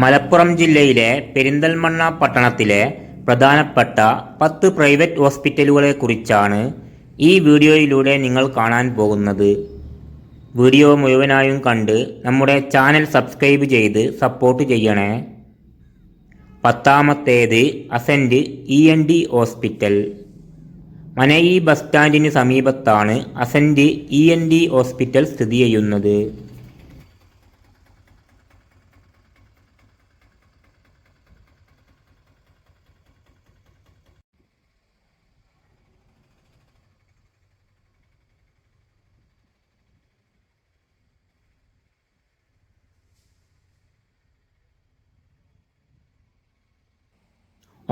മലപ്പുറം ജില്ലയിലെ പെരിന്തൽമണ്ണ പട്ടണത്തിലെ പ്രധാനപ്പെട്ട പത്ത് പ്രൈവറ്റ് ഹോസ്പിറ്റലുകളെക്കുറിച്ചാണ് ഈ വീഡിയോയിലൂടെ നിങ്ങൾ കാണാൻ പോകുന്നത്. വീഡിയോ മുഴുവനായും കണ്ട് നമ്മുടെ ചാനൽ സബ്സ്ക്രൈബ് ചെയ്ത് സപ്പോർട്ട് ചെയ്യണേ. പത്താമത്തേത് Ascent E N D hospital. മനയി bus സ്റ്റാൻഡിന് സമീപത്താണ് Ascent E N D hospital സ്ഥിതി ചെയ്യുന്നത്.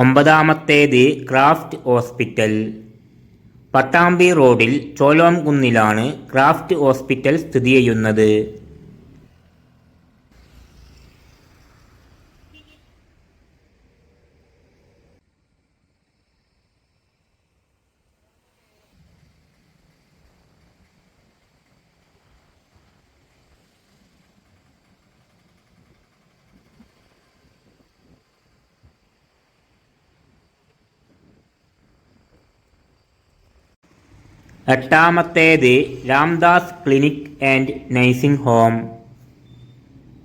ഒമ്പതാമത്തേത് ക്രാഫ്റ്റ് ഹോസ്പിറ്റൽ. പട്ടാമ്പി റോഡിൽ ചോലോംകുന്നിലാണ് ക്രാഫ്റ്റ് ഹോസ്പിറ്റൽ സ്ഥിതി ചെയ്യുന്നത്. എട്ടാമത്തേത് Ramdas clinic and nursing home.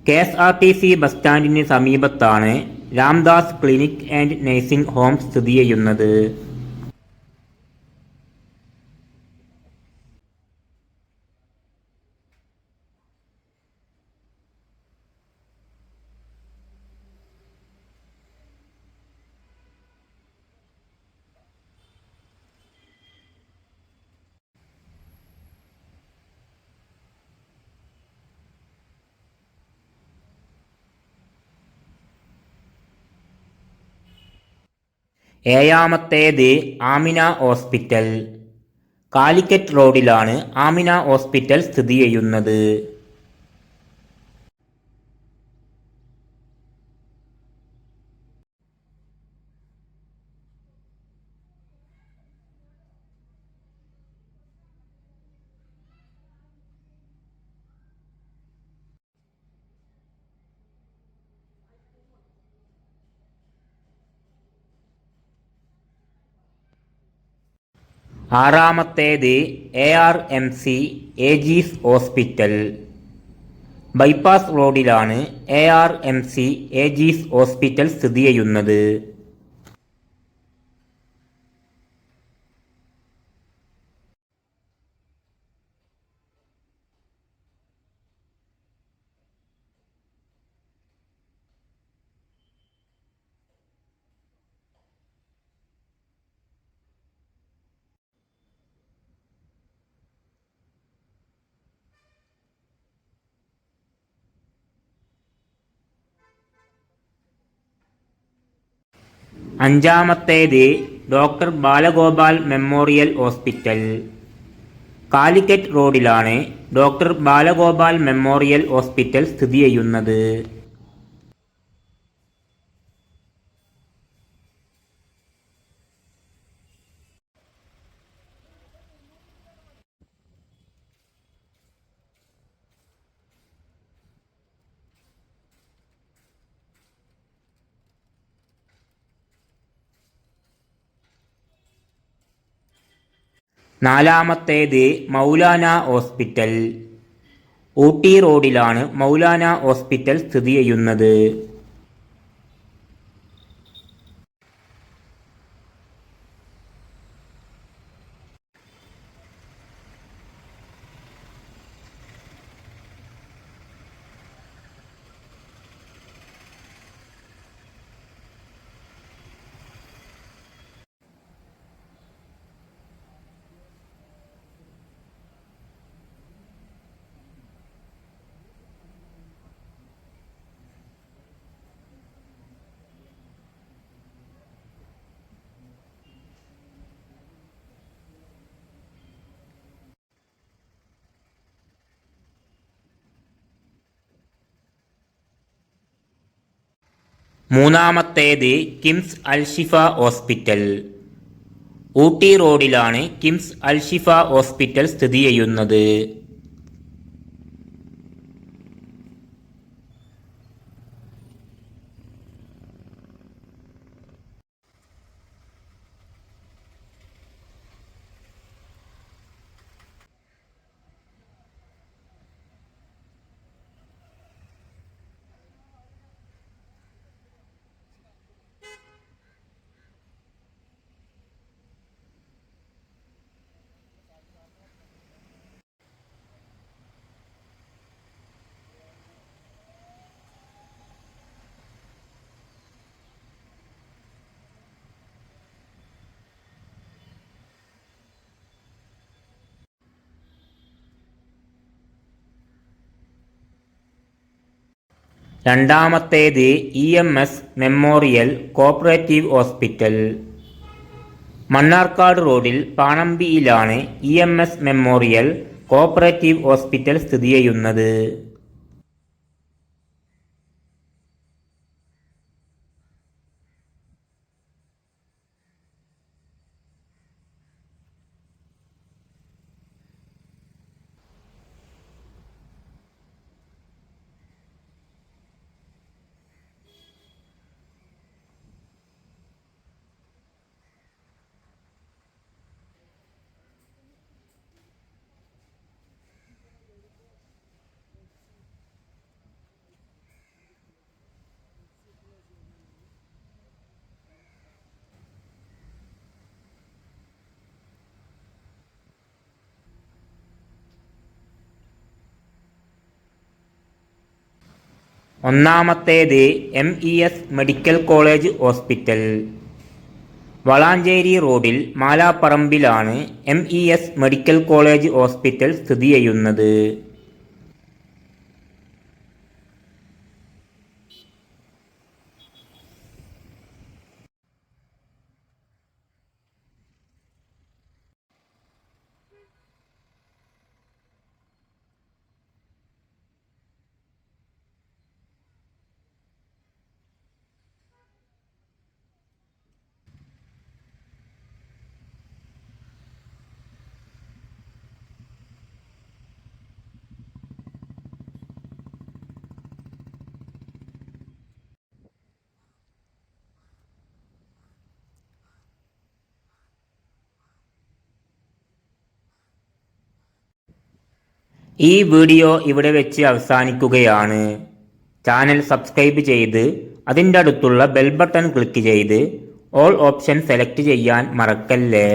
K S R T C bus സ്റ്റാൻഡിന് സമീപത്താണ് Ramdas clinic and nursing home സ്ഥിതി ചെയ്യുന്നത്. ഏഴാമത്തേത് ആമിന ഹോസ്പിറ്റൽ. കാലിക്കറ്റ് റോഡിലാണ് ആമിന ഹോസ്പിറ്റൽ സ്ഥിതി ചെയ്യുന്നത്. ആറാമത്തേത് A R M C Aegis hospital bypass റോഡിലാണ് A R M C Aegis hospital സ്ഥിതി ചെയ്യുന്നത്. അഞ്ചാമത്തേത് doctor Balagopal memorial hospital. Calicut റോഡിലാണ് ഡോക്ടർ ബാലഗോപാൽ മെമ്മോറിയൽ ഹോസ്പിറ്റൽ സ്ഥിതി ചെയ്യുന്നത്. നാലാമത്തേത് മൗലാന ഹോസ്പിറ്റൽ. ഊട്ടി റോഡിലാണ് മൗലാന ഹോസ്പിറ്റൽ സ്ഥിതി ചെയ്യുന്നത്. മൂന്നാമത്തേത് കിംസ് അൽഷിഫ ഹോസ്പിറ്റൽ. ഊട്ടി റോഡിലാണ് കിംസ് അൽഷിഫ ഹോസ്പിറ്റൽ സ്ഥിതി ചെയ്യുന്നത്. രണ്ടാമത്തേത് E M S memorial cooperative hospital. Mannarkkad റോഡിൽ പാണമ്പിയിലാണ് E M S memorial cooperative hospital സ്ഥിതി ചെയ്യുന്നത്. ഒന്നാമത്തേത് M E S medical college hospital. Valanchery റോഡിൽ മാലാപ്പറമ്പിലാണ് M E S medical college hospital സ്ഥിതി ചെയ്യുന്നത്. ഈ വീഡിയോ ഇവിടെ വെച്ച് അവസാനിക്കുകയാണ്. ചാനൽ സബ്സ്ക്രൈബ് ചെയ്ത് അതിന്റെ അടുത്തുള്ള ബെൽ ബട്ടൺ ക്ലിക്ക് ചെയ്ത് ഓൾ ഓപ്ഷൻ സെലക്ട് ചെയ്യാൻ മറക്കല്ലേ?